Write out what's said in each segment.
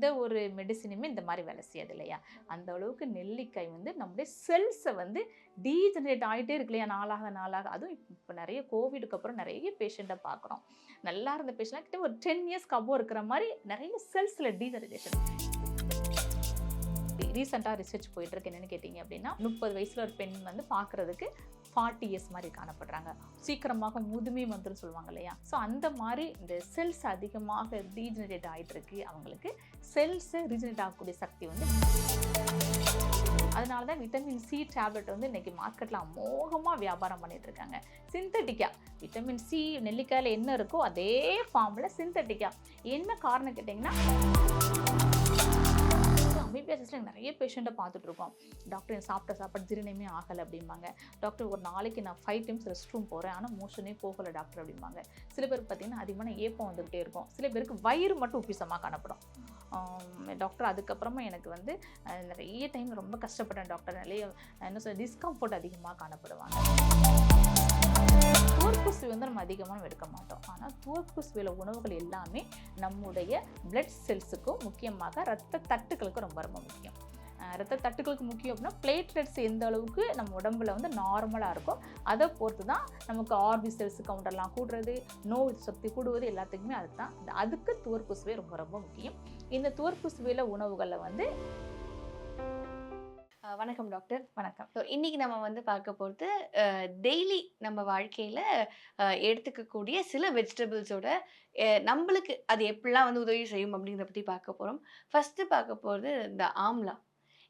எந்த ஒரு மெடிசினுமே இந்த மாதிரி வேலை செய்யாது இல்லையா? அந்த அளவுக்கு நெல்லிக்காய் வந்து நம்முடைய செல்ஸை வந்து டீஜெனரேட் ஆகிட்டே இருக்கு இல்லையா? நாளாக நாளாக. அதுவும் இப்போ நிறைய கோவிடுக்கு அப்புறம் நிறைய பேஷண்ட்டை பார்க்குறோம். நல்லா இருந்த பேஷண்ட்டாக கிட்ட ஒரு டென் இயர்ஸ்க்கு அபோவ் இருக்கிற மாதிரி நிறைய செல்ஸில் டீஜெனரேஷன் ரீசெண்டாக ரிசர்ச் போயிட்டுருக்கு என்னென்னு கேட்டிங்க அப்படின்னா முப்பது வயசில் ஒரு பெண் வந்து பார்க்குறதுக்கு ஃபார்ட்டி இயர்ஸ் மாதிரி காணப்படுறாங்க. சீக்கிரமாக முதுமை வந்துடும் சொல்லுவாங்க இல்லையா? ஸோ அந்த மாதிரி இந்த செல்ஸ் அதிகமாக ரீஜெனரேட் ஆகிட்டு இருக்கு அவங்களுக்கு செல்ஸை ரீஜெனரேட் ஆகக்கூடிய சக்தி வந்து அதனால தான் விட்டமின் சி டேப்லெட் வந்து இன்னைக்கு மார்க்கெட்டில் அமோகமாக வியாபாரம் பண்ணிட்டு இருக்காங்க சிந்தட்டிக்கா விட்டமின் சி நெல்லிக்காயில் என்ன இருக்கோ அதே ஃபார்மில் சிந்தட்டிக்கா என்ன காரணம் கேட்டிங்கன்னா அமிபியாசிஸில் நிறைய பேஷண்ட்டை பார்த்துட்டு இருக்கோம் டாக்டர் சாப்பிட்ட சாப்பாடு ஜீரணமே ஆகலை அப்படிம்பாங்க. டாக்டர் ஒரு நாளைக்கு நான் ஃபைவ் டைம்ஸ் ரெஸ்ட் ரூம் போகிறேன் ஆனால் மோஷனே போகலை டாக்டர் அப்படிம்பாங்க. சில பேருக்கு பார்த்தீங்கன்னா அதிகமான ஏப்பம் வந்துகிட்டே இருக்கும். சில பேருக்கு வயிறு மட்டும் உப்பிசமாக காணப்படும். டாக்டர் அதுக்கப்புறமா எனக்கு வந்து நிறைய டைம் ரொம்ப கஷ்டப்பட்டேன். டாக்டர் நிறைய என்ன சொல்ல டிஸ்கம்ஃபர்ட் அதிகமாக காணப்படுவாங்க. துவர்ப்பு வந்து நம்ம அதிகமாக எடுக்க மாட்டோம். ஆனால் துவர்ப்பு உணவுகள் எல்லாமே நம்முடைய பிளட் செல்ஸுக்கும் முக்கியமாக ரத்த தட்டுக்களுக்கும் ரொம்ப ரொம்ப முக்கியம். ரத்த தட்டுக்களுக்கு முக்கியம் அப்படின்னா பிளேட்லெட்ஸ் எந்த அளவுக்கு நம்ம உடம்புல வந்து நார்மலாக இருக்கோ அதை பொறுத்து தான் நமக்கு ஆர்பி செல்ஸ் கவுண்டர்லாம் கூடுறது நோய் சக்தி கூடுவது எல்லாத்துக்குமே அதுதான். அதுக்கு துவர்ப்பு சுவை ரொம்ப ரொம்ப முக்கியம். இந்த துவர்ப்பு சுவையில் உணவுகளில் வந்து வணக்கம் டாக்டர். வணக்கம். ஸோ இன்னைக்கு நம்ம வந்து பார்க்க போகிறது டெய்லி நம்ம வாழ்க்கையில் எடுத்துக்கக்கூடிய சில வெஜிடபிள்ஸோட நம்மளுக்கு அது எப்படிலாம் வந்து உதவி செய்யும் அப்படிங்கிறத பற்றி பார்க்க போகிறோம் ஃபஸ்ட்டு பார்க்க போகிறது இந்த ஆம்லா.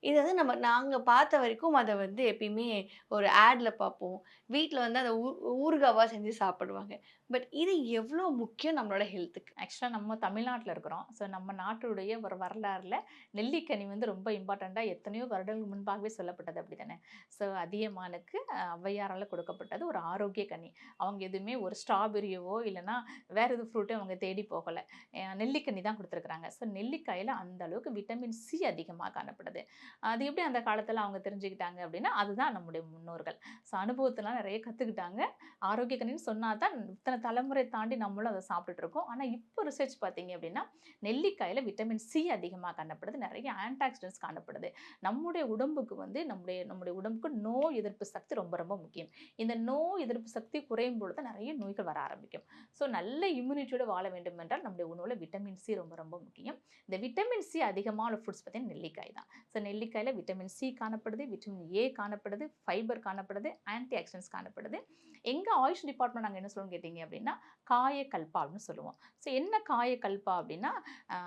இது வந்து நம்ம நாங்கள் பார்த்த வரைக்கும் அதை வந்து எப்பயுமே ஒரு ஆடில் பார்ப்போம். வீட்டில் வந்து அதை ஊ ஊறுகாவாக செஞ்சு சாப்பிடுவாங்க. பட் இது எவ்வளோ முக்கியம் நம்மளோட ஹெல்த்துக்கு? ஆக்சுவலாக நம்ம தமிழ்நாட்டில் இருக்கிறோம். ஸோ நம்ம நாட்டுடைய ஒரு வரலாறில் நெல்லிக்கனி வந்து ரொம்ப இம்பார்ட்டண்ட்டாக எத்தனையோ வருடங்களுக்கு முன்பாகவே சொல்லப்பட்டது அப்படி தானே ஸோ அதியமானுக்கு அஹ், ஔவையாரால் கொடுக்கப்பட்டது ஒரு ஆரோக்கிய கனி. அவங்க எதுவுமே ஒரு ஸ்ட்ராபெரியவோ இல்லைன்னா வேறு எது ஃப்ரூட்டோ அவங்க தேடி போகலை. நெல்லிக்கனி தான் கொடுத்துருக்குறாங்க. ஸோ நெல்லிக்காயில் அந்த அளவுக்கு விட்டமின் சி அதிகமாக காணப்படுது. அது எப்படி அந்த காலத்தில் அவங்க தெரிஞ்சுக்கிட்டாங்க அப்படின்னா அதுதான் நம்முடைய முன்னோர்கள். ஸோ அனுபவத்தெலாம் நிறைய கற்றுக்கிட்டாங்க ஆரோக்கிய கனின்னு சொன்னால் தான் இத்தனை தலைமுறை தாண்டி நம்மளும் அதை சாப்பிட்டுட்டு இருக்கோம் ஆனால் இப்போ ரிசர்ச் பார்த்தீங்க அப்படின்னா நெல்லிக்காயில் விட்டமின் சி அதிகமாக காணப்படுது. நிறைய ஆன்டாக்சிடென்ட்ஸ் காணப்படுது. நம்முடைய உடம்புக்கு வந்து நம்முடைய நம்முடைய உடம்புக்கு நோய் எதிர்ப்பு சக்தி ரொம்ப ரொம்ப முக்கியம். இந்த நோய் எதிர்ப்பு சக்தி குறையும் பொழுது நிறைய நோய்கள் வர ஆரம்பிக்கும். ஸோ நல்ல இம்யூனிட்டியோடு வாழ வேண்டும் என்றால் நம்முடைய உணவில் விட்டமின் சி ரொம்ப ரொம்ப முக்கியம். இந்த விட்டமின் சி அதிகமான ஃபுட்ஸ் பார்த்தீங்கன்னா நெல்லிக்காய் தான். ஸோ நெல்லிக்காயில் விட்டமின் சி காணப்படுது விட்டமின் ஏ காணப்படுது ஃபைபர் காணப்படுது ஆன்டி ஆக்சிடென்ட்ஸ் காணப்படுது. எங்கள் ஆயுஷ் டிபார்ட்மெண்ட் நாங்கள் என்ன சொல்லுவோம் கேட்டிங்க அப்படின்னா காயக்கல்பா அப்படின்னு சொல்லுவோம். ஸோ என்ன காயக்கல்பா அப்படின்னா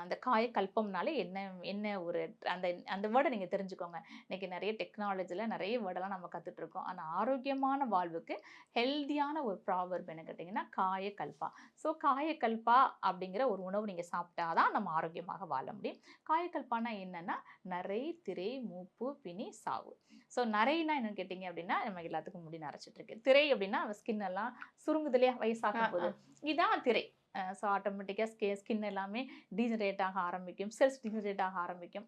அந்த காயக்கல்பம்னாலே என்ன என்ன ஒரு அந்த அந்த வேர்டை நீங்கள் தெரிஞ்சுக்கோங்க. இன்றைக்கி நிறைய டெக்னாலஜியில் நிறைய வேர்டெல்லாம் நம்ம கற்றுட்ருக்கோம் ஆனால் ஆரோக்கியமான வாழ்வுக்கு ஹெல்தியான ஒரு ப்ராவர்ப் என்ன கேட்டிங்கன்னா காயக்கல்பா. ஸோ காயக்கல்பா அப்படிங்கிற ஒரு உணவு நீங்கள் சாப்பிட்டா தான் நம்ம ஆரோக்கியமாக வாழ முடியும். காயக்கல்பானா என்னென்னா நரை திரை மூப்பு பிணி சாவு. ஸோ நரைனா என்னன்னு கேட்டிங்க அப்படின்னா நம்ம எல்லாத்துக்கும் முடி நரைச்சிட்டு இருக்கு திரை அப்படின்னா ஸ்கின் எல்லாம் சுருங்குது இல்லையா வயசாகும் போது இதான் திரை. ஸோ ஆட்டோமேட்டிக்காக ஸ்கே ஸ்கின் எல்லாமே டீஜெனரேட் ஆக ஆரம்பிக்கும். செல்ஸ் டீஜெனரேட் ஆக ஆரம்பிக்கும்.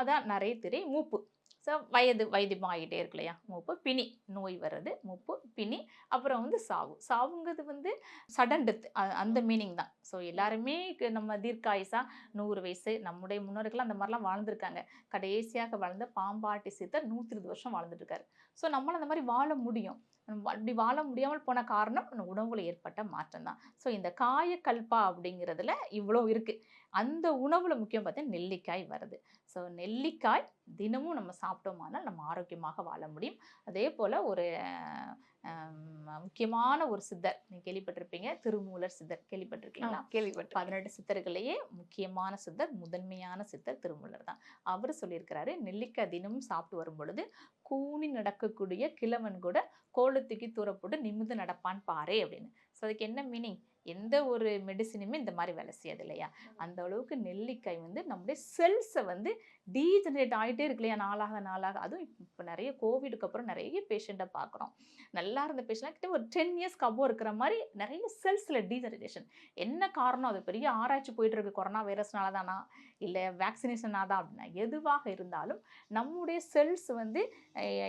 அதான் நிறைய திரை மூப்பு. ஸோ வயது வைத்தியமாகிட்டே இருக்கு இல்லையா? மூப்பு பிணி. நோய் வர்றது மூப்பு பிணி அப்புறம் வந்து சாவு. சாவுங்கிறது வந்து சடன் டெத் அந்த மீனிங் தான். ஸோ எல்லாருமே நம்ம தீர்க்காயுசா நூறு வயசு நம்முடைய முன்னோர்கள்லாம் அந்த மாதிரிலாம் வாழ்ந்துருக்காங்க. கடைசியாக வாழ்ந்த பாம்பாட்டி சித்தர் நூற்றி இருபது வருஷம் வாழ்ந்துட்டு இருக்காரு ஸோ நம்மளால் அந்த மாதிரி வாழ முடியும். அப்படி வாழ முடியாமல் போன காரணம் அந்த உணவுல ஏற்பட்ட மாற்றம் தான். ஸோ இந்த காயக்கல்பா அப்படிங்கிறதுல இவ்வளோ இருக்குது அந்த உணவில் முக்கியம் பார்த்தா நெல்லிக்காய் வருது ஸோ நெல்லிக்காய் தினமும் நம்ம சாப்பிட்டோமானால் நம்ம ஆரோக்கியமாக வாழ முடியும். அதே போல் ஒரு முக்கியமான ஒரு சித்தர் நீங்கள் கேள்விப்பட்டிருப்பீங்க திருமூலர் சித்தர் கேள்விப்பட்டிருக்கீங்களா? கேள்விப்பட்டேன் பதினெட்டு சித்தர்களையே முக்கியமான சித்தர் முதன்மையான சித்தர் திருமூலர் தான். அவர் சொல்லியிருக்கிறாரு நெல்லிக்காய் தினமும் சாப்பிட்டு வரும் பொழுது கூனி நடக்கக்கூடிய கிழவன் கூட கோலத்துக்கு தூரப்போட்டு நிமிர்ந்து நடப்பான் பாரே அப்படின்னு. ஸோ அதுக்கு என்ன மீனிங் எந்த ஒரு மெடிசினுமே இந்த மாதிரி வேலை செய்யாது இல்லையா அந்த அளவுக்கு நெல்லிக்காய் வந்து நம்முடைய செல்ஸை வந்து டீஜெனரேட் ஆகிட்டே இருக்கு இல்லையா நாளாக நாளாக. அதுவும் இப்போ நிறைய கோவிடுக்கு அப்புறம் நிறைய பேஷண்ட்டை பார்க்குறோம். நல்லா இருந்த பேஷண்ட்டாக கிட்ட ஒரு டென் இயர்ஸ்க்கு அபோவ் இருக்கிற மாதிரி நிறைய செல்ஸில் டீஜெனரேஷன் என்ன காரணம்? அது பெரிய ஆராய்ச்சி போயிட்டு இருக்கு. கொரோனா வைரஸ்னால தானா இல்லை வேக்சினேஷனாக தான் அப்படின்னா எதுவாக இருந்தாலும் நம்முடைய செல்ஸ் வந்து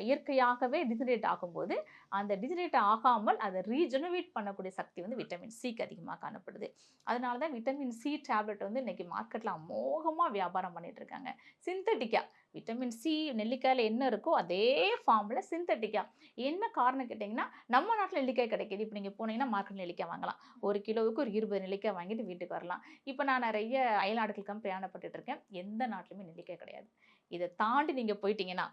இயற்கையாகவே டிஜெனரேட் ஆகும்போது அந்த டிஜெனரேட் ஆகாமல் அதை ரீஜெனரேட் பண்ணக்கூடிய சக்தி வந்து விட்டமின் சிக்கு அதிகமாக காணப்படுது. அதனால தான் விட்டமின் சி டேப்லெட் வந்து இன்றைக்கி மார்க்கெட்டில் அமோகமாக வியாபாரம் பண்ணிகிட்ருக்காங்க சிந்தட்டிக்காக சிந்தட்டிக்கா விட்டமின் சி நெல்லிக்காயில் என்ன இருக்கோ அதே ஃபார்மில் சிந்தட்டிக்காக என்ன காரணம் கேட்டிங்கன்னா நம்ம நாட்டில் நெல்லிக்காய் கிடைக்கிது. இப்போ நீங்கள் போனீங்கன்னா மார்க்கெட் நெல்லிக்காய் வாங்கலாம். ஒரு கிலோவுக்கு ஒரு இருபது நெல்லிக்காய் வாங்கிட்டு வீட்டுக்கு வரலாம். இப்போ நான் நிறைய அயல்நாடுகளுக்கு பிரயாணப்பட்டுட்டு இருக்கேன். எந்த நாட்டிலுமே நெல்லிக்காய் கிடையாது. இதை தாண்டி நீங்கள் போயிட்டீங்கன்னா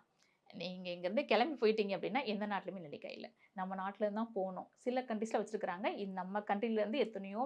நீங்கள் இங்கேருந்து கிளம்பி போயிட்டீங்க அப்படின்னா எந்த நாட்டிலுமே நிலைக்காய் இல்லை. நம்ம நாட்டிலேருந்து தான் போகணும். சில கண்ட்ரீஸில் வச்சுருக்கிறாங்க. நம்ம கண்ட்ரிலேருந்து எத்தனையோ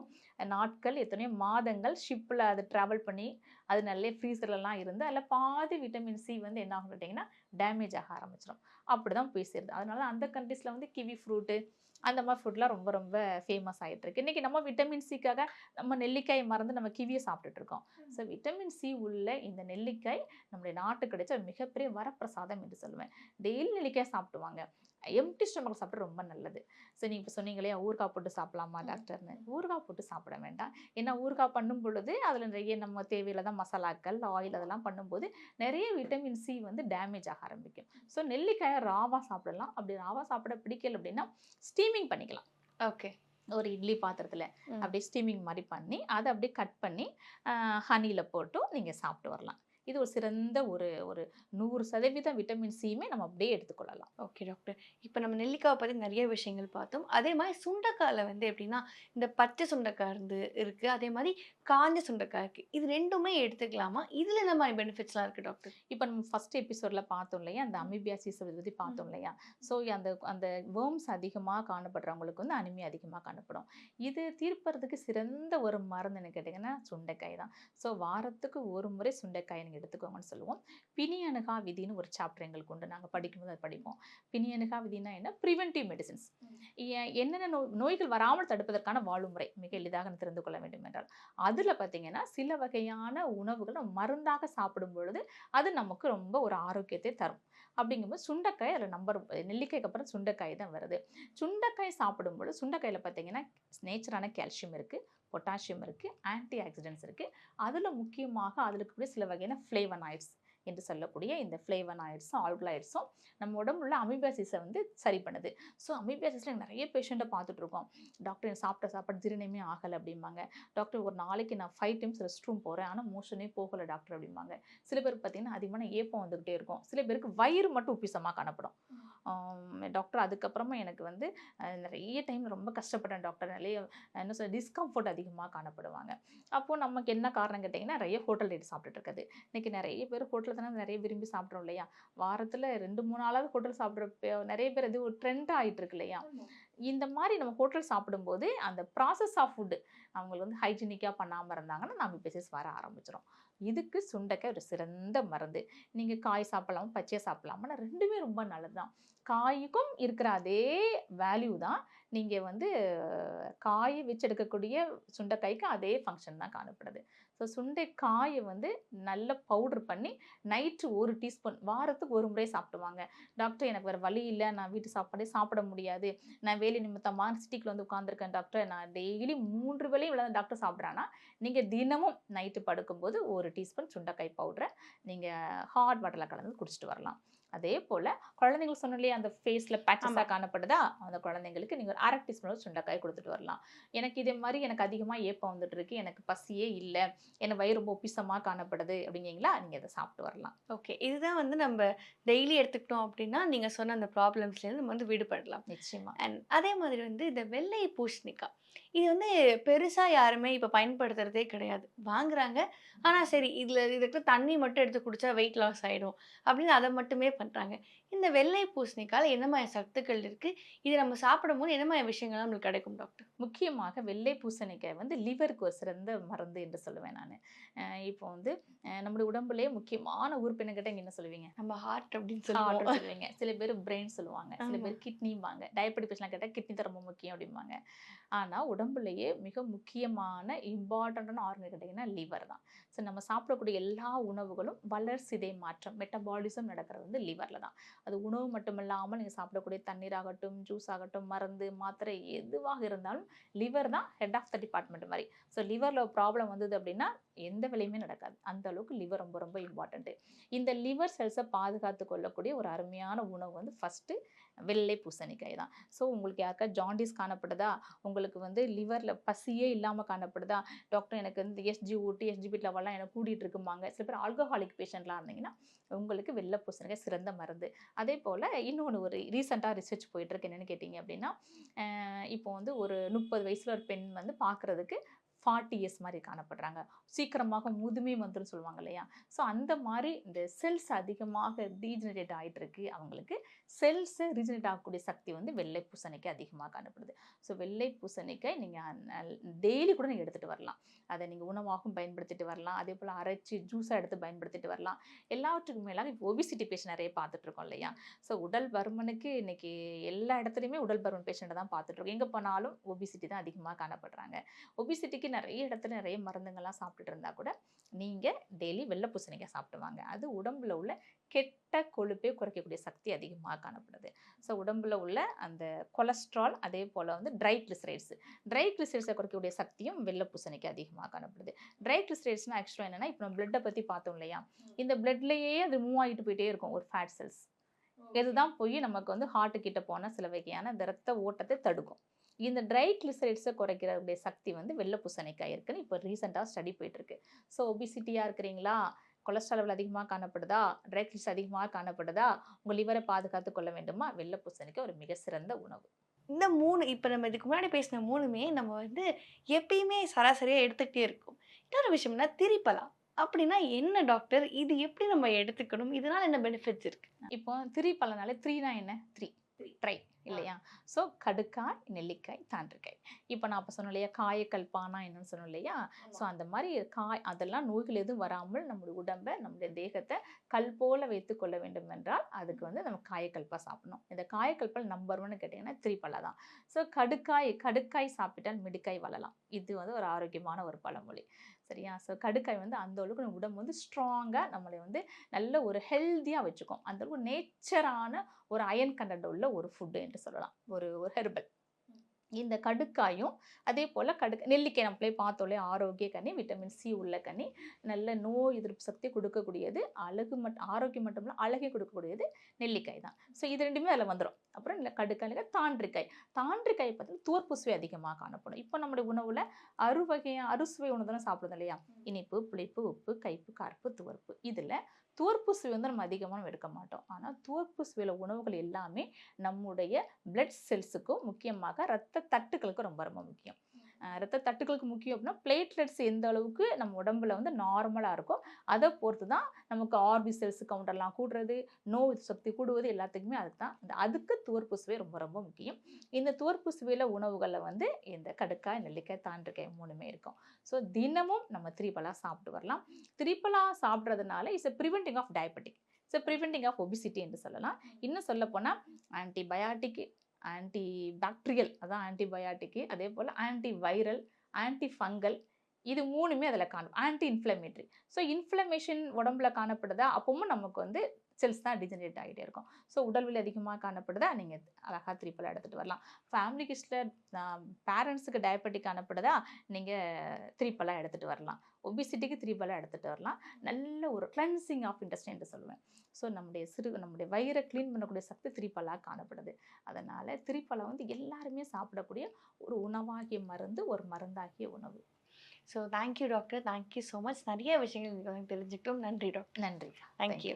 நாட்கள் எத்தனையோ மாதங்கள் ஷிப்பில் அது ட்ராவல் பண்ணி அது நல்ல ஃப்ரீசர்லலாம் இருந்து அதில் பாதி விட்டமின் சி வந்து என்ன ஆகும் கேட்டிங்கன்னா டேமேஜ் ஆக ஆரம்பிச்சிடும் அப்படி தான் போய் சேருது. அதனால அந்த கண்ட்ரீஸில் வந்து கிவி ஃப்ரூட்டு அந்த மாதிரி ஃப்ரூட்லாம் ரொம்ப ரொம்ப ஃபேமஸ் ஆகிட்டு இருக்கு. இன்றைக்கி நம்ம விட்டமின் சிக்காக நம்ம நெல்லிக்காய் மறந்து நம்ம கிவியை சாப்பிட்டுட்டு இருக்கோம். ஸோ விட்டமின் சி உள்ள இந்த நெல்லிக்காய் நம்முடைய நாட்டுக்கு கிடைச்ச மிகப்பெரிய வரப்பிரசாதம் என்று சொல்லுவேன். டெய்லி நெல்லிக்காய் சாப்பிடுவாங்க. எம்டி ஸ்டொமக் சாப்பிட ரொம்ப நல்லது. ஸோ நீங்கள் இப்போ சொன்னீங்களே ஊறுகாய் போட்டு சாப்பிடலாமா டாக்டர்னு. ஊறுகாய் போட்டு சாப்பிட வேண்டாம். ஏன்னா ஊறுகாய் பண்ணும் பொழுது அதில் நிறைய நம்ம தேவையில்லாத மசாலாக்கள் ஆயில் அதெல்லாம் பண்ணும்போது நிறைய விட்டமின் சி வந்து டேமேஜ் ஆக ஆரம்பிக்கும். ஸோ நெல்லிக்காயை ராவாக சாப்பிடலாம். அப்படி ராவாக சாப்பிட பிடிக்கல அப்படின்னா ஸ்டீமிங் பண்ணிக்கலாம். ஓகே. ஒரு இட்லி பாத்திரத்தில். அப்படியே ஸ்டீமிங் மாதிரி பண்ணி அதை அப்படியே கட் பண்ணி ஹனியில் போட்டும் நீங்கள் சாப்பிட்டு வரலாம். இது ஒரு சிறந்த ஒரு ஒரு நூறு சதவீதம் விட்டமின் சியுமே நம்ம அப்படியே எடுத்துக்கொள்ளலாம். Okay doctor. இப்போ நம்ம நெல்லிக்காவை பற்றி நிறைய விஷயங்கள் பார்த்தோம். அதே மாதிரி சுண்டைக்காயில் வந்து எப்படின்னா இந்த பச்சை சுண்டைக்காய் இருந்து இருக்குது அதே மாதிரி காஞ்ச சுண்டைக்காய் இருக்குது இது ரெண்டுமே எடுத்துக்கலாமா? இதில் என்ன மாதிரி பெனிஃபிட்ஸ்லாம் இருக்குது டாக்டர்? இப்போ நம்ம ஃபர்ஸ்ட் எபிசோடில் பார்த்தோம் இல்லையா? அந்த அமிபியாசிஸ் பற்றி பார்த்தோம் இல்லையா? ஸோ அந்த அந்த வேர்ம்ஸ் அதிகமாக காணப்படுறவங்களுக்கு வந்து அனிமி அதிகமாக காணப்படும். இது தீர்ப்பறதுக்கு சிறந்த ஒரு மருந்துன்னு கேட்டிங்கன்னா சுண்டைக்காய் தான். ஸோ வாரத்துக்கு ஒரு முறை சுண்டைக்காய் நீங்கள் எடுத்துக்கோங்கன்னு சொல்லுவோம். பிணியணுகா விதின்னு ஒரு சாப்டர் எங்களுக்கு உண்டு. நாங்கள் படிக்கும்போது அது படிப்போம். பிணியணுகா விதினா என்ன? ப்ரிவென்டிவ் மெடிசின்ஸ் என்னென்ன நோய் நோய்கள் வராமல் தடுப்பதற்கான வாழுமுறை மிக எளிதாக தெரிந்து கொள்ள வேண்டும் என்றால். அதில் பார்த்தீங்கன்னா சில வகையான உணவுகள் மருந்தாக சாப்பிடும் பொழுது அது நமக்கு ரொம்ப ஒரு ஆரோக்கியத்தை தரும். அப்படிங்கும்போது சுண்டைக்காய் அதில் நம்பர் நெல்லிக்காய்க்கு அப்புறம் சுண்டைக்காய் தான் வருது. சுண்டைக்காய் சாப்பிடும்போது சுண்டைக்காயில் பார்த்தீங்கன்னா நேச்சரான கால்சியம் இருக்குது பொட்டாசியம் இருக்குது ஆன்டி ஆக்சிடென்ட்ஸ் இருக்குது அதில் முக்கியமாக அதில் இருக்கக்கூடிய சில வகையான ஃப்ளேவனாய்ட்ஸ் என்று சொல்லக்கூடிய இந்த ஃப்ளேவனாய்ட்ஸும் ஆல்கலாய்ட்ஸும் நம்ம உடம்புல அமிபாசிஸை வந்து சரி பண்ணுது. ஸோ அமிபாசிஸில் நிறைய பேஷண்ட்டை பார்த்துட்ருக்கோம். டாக்டர் எனக்கு சாப்பிட்ட சாப்பாடு ஜீரணமே ஆகலை அப்படிம்பாங்க. டாக்டர் ஒரு நாளைக்கு நான் ஃபைவ் டைம்ஸ் ரெஸ்ட் ரூம் போகிறேன் ஆனால் மோஷனே போகலை டாக்டர் அப்படிம்பாங்க. சில பேருக்கு பார்த்தீங்கன்னா அதிகமான ஏப்பம் வந்துக்கிட்டே இருக்கும். சில பேருக்கு வயிறு மட்டும் உப்பிசமாக காணப்படும். டாக்டர் அதுக்கப்புறமா எனக்கு வந்து நிறைய டைம் ரொம்ப கஷ்டப்பட்டேன் டாக்டர். நிறைய என்ன சொல்ல டிஸ்கம்ஃபர்ட் அதிகமாக காணப்படுவாங்க. அப்போது நமக்கு என்ன காரணம் கேட்டிங்கன்னா நிறைய ஹோட்டல் ரேட் சாப்பிட்டுட்டு இருக்குது. இன்றைக்கி நிறைய பேர் ஹோட்டலில் தானே நிறைய விரும்பி சாப்பிட்றோம் இல்லையா? வாரத்தில் ரெண்டு மூணு நாளாவது ஹோட்டல் சாப்பிட்ற நிறைய பேர் இது ஒரு ட்ரெண்ட் ஆகிட்டு இருக்கு இல்லையா? இந்த மாதிரி நம்ம ஹோட்டல் சாப்பிடும்போது அந்த ப்ராசஸ் ஆஃப் ஃபுட்டு அவங்களுக்கு வந்து ஹைஜீனிக்காக பண்ணாமல் இருந்தாங்கன்னா நம்ம பெசிஸ் வர ஆரம்பிச்சிடும் இதுக்கு சுண்டைக்காய் ஒரு சிறந்த மருந்து. நீங்கள் காய் சாப்பிடலாம் பச்சையாக சாப்பிடலாம். ஆனால் ரெண்டுமே ரொம்ப நல்லது தான் காய்க்கும் இருக்கிற அதே வேல்யூ தான் நீங்கள் வந்து காயை வச்சு எடுக்கக்கூடிய சுண்டைக்காய்க்கு அதே ஃபங்க்ஷன் தான் காணப்படுது. ஸோ சுண்டைக்காயை வந்து நல்ல பவுடர் பண்ணி நைட்டு ஒரு டீஸ்பூன் வாரத்துக்கு ஒரு முறை சாப்பிடுவாங்க. டாக்டர் எனக்கு வேறு வழி இல்லை நான் வீட்டு சாப்பாடே சாப்பிட முடியாது. நான் வேலை நிமித்தமாக சிட்டிக்குள்ள வந்து உட்காந்துருக்கேன் டாக்டர் நான் டெய்லி மூன்று வேளையும் இவ்வளோ டாக்டர் சாப்பிட்றான்னா நீங்கள் தினமும் நைட்டு படுக்கும்போது ஒரு டீஸ்பூன் சுண்டைக்காய் பவுடரை நீங்கள் ஹாட் வாட்டரில் கலந்து குடிச்சிட்டு வரலாம். அதே போல் குழந்தைங்களுக்கு சொன்னாலே அந்த ஃபேஸில் பேச்சஸாக காணப்படுதா? அந்த குழந்தைங்களுக்கு நீங்கள் ஒரு அரை டீஸ்பூன் சுண்டைக்காய் கொடுத்துட்டு வரலாம். எனக்கு இதே மாதிரி எனக்கு அதிகமாக ஏப்பம் வந்துட்டு இருக்கு எனக்கு பசியே இல்லை எனக்கு வயிறு ரொம்ப ஒப்பிசமாக காணப்படுது அப்படிங்கீங்களா நீங்கள் அதை சாப்பிட்டு வரலாம். ஓகே இதுதான் வந்து நம்ம டெய்லி எடுத்துக்கிட்டோம் அப்படின்னா நீங்கள் சொன்ன அந்த ப்ராப்ளம்ஸ்லேருந்து நம்ம வந்து விடுபடலாம். நிச்சயமா. அண்ட் அதே மாதிரி வந்து இந்த வெள்ளை பூசணிக்காய். இது வந்து பெருசாக யாருமே இப்போ பயன்படுத்துறதே கிடையாது. வாங்குறாங்க. ஆனால் சரி இதில் இதுக்கு தண்ணி மட்டும் எடுத்து குடிச்சா வெயிட் லாஸ் ஆகிடும் அப்படின்னு அதை மட்டுமே பண்ணுறாங்க இந்த வெள்ளை பூசணிக்காயில் என்ன மாதிரி சத்துக்கள் இருக்குது இது நம்ம சாப்பிடும்போது என்ன மாதிரி விஷயங்கள் நம்மளுக்கு கிடைக்கும் டாக்டர் முக்கியமாக வெள்ளை பூசணிக்காய் வந்து லிவருக்கு ஒரு சிறந்த மருந்து என்று சொல்லுவேன் நான். இப்போ வந்து அஹ் நம்முடைய உடம்புலேயே முக்கியமான உறுப்பினர் கிட்ட என்ன சொல்லுவீங்க? நம்ம ஹார்ட் அப்படின்னு சொல்லுவோம். சொல்லுவீங்க. சில பேர் பிரெயின் சொல்லுவாங்க. சில. பேர் கிட்னிம்பாங்க டயபெட்டிக் பேஷண்ட் கேட்டால் கிட்னி தான் ரொம்ப முக்கியம் அப்படிம்பாங்க. ஆனால் உடம்புலயே மிக முக்கியமான இம்பார்ட்டண்ட்டான ஆர்கன் கேட்டிங்கன்னா லிவர் தான். ஸோ நம்ம சாப்பிடக்கூடிய எல்லா உணவுகளும் வளர்சிதை மாற்றம் மெட்டபாலிசம் நடக்கிறது வந்து லிவரில் தான். அது உணவு மட்டும் இல்லாமல் நீங்கள் சாப்பிடக்கூடிய தண்ணீர் ஆகட்டும் ஜூஸ் ஆகட்டும் மருந்து மாத்திரை எதுவாக இருந்தாலும் லிவர் தான் ஹெட் ஆஃப் த டிபார்ட்மெண்ட் மாதிரி. ஸோ லிவரில் ப்ராப்ளம் வந்தது அப்படின்னா எந்த விலையுமே நடக்காது. அந்த அளவுக்கு லிவர் ரொம்ப ரொம்ப இம்பார்ட்டண்ட்டு இந்த லிவர் செல்ஸை பாதுகாத்து கொள்ளக்கூடிய ஒரு அருமையான உணவு வந்து ஃபஸ்ட்டு வெள்ளை பூசணிக்காய் தான். ஸோ உங்களுக்கு யாருக்கா ஜாண்டிஸ் காணப்படுதா? உங்களுக்கு வந்து லிவரில் பசியே இல்லாமல் காணப்படுதா? டாக்டர் எனக்கு வந்து எஸ்ஜி ஊட்டி எஸ்ஜிபி எல்லாம் என்ன கூட்டிகிட்டு இருக்குமாங்க சில பேர் ஆல்கஹாலிக் பேஷண்ட்லாம் இருந்தீங்கன்னா உங்களுக்கு வெள்ளை பூசணிக்காய் சிறந்த மருந்து. அதே போல் இன்னொன்று ஒரு ரீசெண்டாக ரிசர்ச் போயிட்டுருக்கு என்னென்னு கேட்டிங்க அப்படின்னா இப்போ வந்து ஒரு முப்பது வயசில் ஒரு பெண் வந்து பார்க்குறதுக்கு ஃபார்ட்டி இயர்ஸ் மாதிரி காணப்படுறாங்க. சீக்கிரமாக முதுமை வந்துடும் சொல்லுவாங்க இல்லையா? ஸோ அந்த மாதிரி இந்த செல்ஸ் அதிகமாக ரீஜெனரேட் ஆகிட்டு இருக்கு அவங்களுக்கு செல்ஸை ரீஜெனரேட் ஆகக்கூடிய சக்தி வந்து வெள்ளை பூசணிக்காய் அதிகமாக காணப்படுது. ஸோ வெள்ளை பூசணிக்காய் நீங்கள் டெய்லி கூட நீங்கள் எடுத்துகிட்டு வரலாம். அதை நீங்கள் உணவாகவும் பயன்படுத்திட்டு வரலாம். அதே போல் அரைச்சி ஜூஸாக எடுத்து பயன்படுத்திட்டு வரலாம். எல்லாவற்றுக்கும் மேலாக இப்போ ஒபிசிட்டி பேஷண்ட் நிறைய பார்த்துட்ருக்கோம் இல்லையா? ஸோ உடல் பருமனுக்கு இன்னைக்கு எல்லா இடத்துலையுமே உடல் பருமன் பேஷண்ட்டை தான் பார்த்துட்ருக்கோம் எங்கே போனாலும் ஒபிசிட்டி தான் அதிகமாக காணப்படுறாங்க. ஒபிசிட்டிக்கு நிறைய இடத்துல நிறைய மருந்துங்கள்லாம் சாப்பிட்டுட்டு இருந்தால் கூட நீங்கள் டெய்லி வெள்ளை பூசணிக்காய் சாப்பிட்டு வாங்க. அது உடம்புல உள்ள கெட்ட கொழுப்பை குறைக்கக்கூடிய சக்தி அதிகமாக காணப்படுது. ஸோ உடம்புல உள்ள அந்த கொலஸ்ட்ரால் அதே போல் வந்து ட்ரை கிளிசரைட்ஸ். ட்ரை கிளிசரைட்ஸை குறைக்கக்கூடிய சக்தியும் வெள்ளை பூசணிக்கு அதிகமாக காணப்படுது. ட்ரை கிளிசரைட்ஸ்னால் ஆக்சுவலாக என்னென்னா இப்போ நம்ம பிளட்டை பற்றி பார்த்தோம் இல்லையா? இந்த பிளட்லேயே அது மூவ் ஆகிட்டு போயிட்டே இருக்கும் ஒரு ஃபேட் செல்ஸ் இதுதான் போய் நமக்கு வந்து ஹார்ட்டு கிட்ட போன சில வகையான இந்த ரத்த ஓட்டத்தை தடுக்கும். இந்த ட்ரை கிளிசரைட்ஸை குறைக்கிறதுடைய சக்தி வந்து வெள்ளை பூசணிக்காய் இருக்குன்னு இப்போ ரீசெண்டாக ஸ்டடி போயிட்டு இருக்கு ஸோ ஒபிசிட்டியாக இருக்கிறீங்களா? கொலஸ்ட்ரால் லெவல் அதிகமாக காணப்படுதா? ட்ரை கிளிஸ் அதிகமாக காணப்படுதா? உங்கள் லிவரை பாதுகாத்து கொள்ள வேண்டுமா? வெள்ளை பூசணிக்காய் ஒரு மிக சிறந்த உணவு. இந்த மூணு இப்போ நம்ம இதுக்கு முன்னாடி பேசின மூணுமே நம்ம வந்து எப்பயுமே சராசரியாக எடுத்துக்கிட்டே இருக்கோம். இன்னொரு விஷயம்னா திரிப்பலா அப்படின்னா என்ன டாக்டர் இது எப்படி நம்ம எடுத்துக்கணும்? இதனால என்ன பெனிஃபிட்ஸ் இருக்கு? இப்போ த்ரீ பலனாலே த்ரீனா என்ன? த்ரீ ட்ரை இல்லையா? ஸோ கடுக்காய் நெல்லிக்காய் தாண்டிக்காய் இப்போ நான் அப்போ சொன்னேன் இல்லையா? காயக்கல்பானா என்னன்னு சொன்னோம் இல்லையா? ஸோ அந்த மாதிரி காய் அதெல்லாம் நோய்கள் எதுவும் வராமல் நம்முடைய உடம்பை நம்முடைய தேகத்தை கல் போல வைத்து கொள்ள வேண்டும் என்றால் அதுக்கு வந்து நம்ம காயக்கல்பா சாப்பிடணும். இந்த காயக்கல்பால் நம்பர் ஒன்னு கேட்டிங்கன்னா திரிப்பலை தான். ஸோ கடுக்காய் கடுக்காய் சாப்பிட்டால் மிடுக்காய் வளரலாம். இது வந்து ஒரு ஆரோக்கியமான ஒரு பழமொழி. சரியா? ஸோ கடுக்காய் வந்து அந்த அளவுக்கு நம்ம உடம்பு வந்து ஸ்ட்ராங்காக நம்மளை வந்து நல்ல ஒரு ஹெல்த்தியாக வச்சுக்கும். அந்த அளவுக்கு நேச்சரான ஒரு அயன் கண்டென்ட் உள்ள ஒரு ஃபுட்டு என்று சொல்லலாம். ஒரு ஒரு ஹெர்பல் இந்த கடுக்காயும் அதே போல் கடு நெல்லிக்காய் நம்மளே பார்த்தோலே ஆரோக்கிய கனி விட்டமின் சி உள்ள கனி நல்ல நோய் எதிர்ப்பு சக்தி கொடுக்கக்கூடியது அழகு மட் ஆரோக்கியம் மட்டும் இல்லை அழகை கொடுக்கக்கூடியது நெல்லிக்காய் தான். ஸோ இது ரெண்டுமே அதில் வந்துடும் அப்புறம் இல்லை கடுக்காய் இல்லை தாண்டிக்காய் தாண்டிக்காய் பார்த்தீங்கன்னா தூர்ப்புசுவை அதிகமாக காணப்படும். இப்போ நம்முடைய உணவில் அறுவகையாக அறுசுவை உணவு தானே சாப்பிடுறோம் இல்லையா? இனிப்பு புளிப்பு உப்பு கைப்பு கார்ப்பு துவர்ப்பு. இதில் தூர்ப்பு சுவை வந்து நம்ம அதிகமாக எடுக்க மாட்டோம். ஆனால் தூர்ப்பு சுவையில் உணவுகள் எல்லாமே நம்முடைய பிளட் செல்ஸுக்கும் முக்கியமாக ரத்த தட்டுக்களுக்கும் ரொம்ப ரொம்ப முக்கியம். ரத்த தட்டுக்களுக்கு முக்கியம் அப்படின்னா பிளேட்லெட்ஸ் எந்த அளவுக்கு நம்ம உடம்புல வந்து நார்மலாக இருக்கோ அதை பொறுத்து தான் நமக்கு ஆர்பி செல்ஸ் கவுண்டர்லாம் கூடுறது நோய் சக்தி கூடுவது எல்லாத்துக்குமே அதுக்கு தான் அதுக்கு துவர்ப்பு சுவை ரொம்ப ரொம்ப முக்கியம். இந்த துவர்ப்பு சுவையில் உணவுகளில் வந்து இந்த கடுக்காய் நெல்லிக்காய் தாண்டிக்காய் மூணுமே இருக்கும். ஸோ தினமும் நம்ம திரிபலா சாப்பிட்டு வரலாம். திரிபலா சாப்பிட்றதுனால it's a preventing of diabetic it's preventing of obesity என்று சொல்லலாம். இன்னும் சொல்ல போனால் ஆன்டிபயாட்டிக் ஆன்டி பாக்டீரியல் அதான் ஆன்டிபயாட்டிக்கு அதே போல் ஆன்டி வைரல் ஆன்டி ஃபங்கல் இது மூணுமே அதில் காணும். ஆன்டி இன்ஃப்ளமேட்ரி ஸோ இன்ஃப்ளமேஷன் உடம்புல காணப்படுதா? அப்பவும் நமக்கு வந்து செல்ஸ் தான் டிஜெனரேட் ஆகிட்டே இருக்கும். ஸோ உடல் வலி அதிகமாக காணப்படுதா? நீங்கள் அழகாக த்ரீப்பல் எடுத்துகிட்டு வரலாம். ஃபேமிலி கிஸ்டில் பேரண்ட்ஸுக்கு டயபெட்டிக் காணப்படுதா? நீங்கள் த்ரீப்பலாக எடுத்துகிட்டு வரலாம். ஒபிசிட்டிக்கு த்ரீப்பலாக எடுத்துகிட்டு வரலாம். நல்ல ஒரு கிளென்சிங் ஆஃப் இன்டஸ்ட் என்று சொல்லுவேன். ஸோ நம்முடைய சிறு நம்முடைய வயிறை க்ளீன் பண்ணக்கூடிய சக்தி திரிப்பலாக காணப்படுது. அதனால் திரிப்பலா வந்து எல்லாருமே சாப்பிடக்கூடிய ஒரு உணவாகிய மருந்து ஒரு மருந்தாகிய உணவு. So thank you doctor thank you so much நிறைய விஷயங்கள் தெரிஞ்சுக்கிட்டோம். நன்றி டாக்டர் நன்றி தேங்க்யூ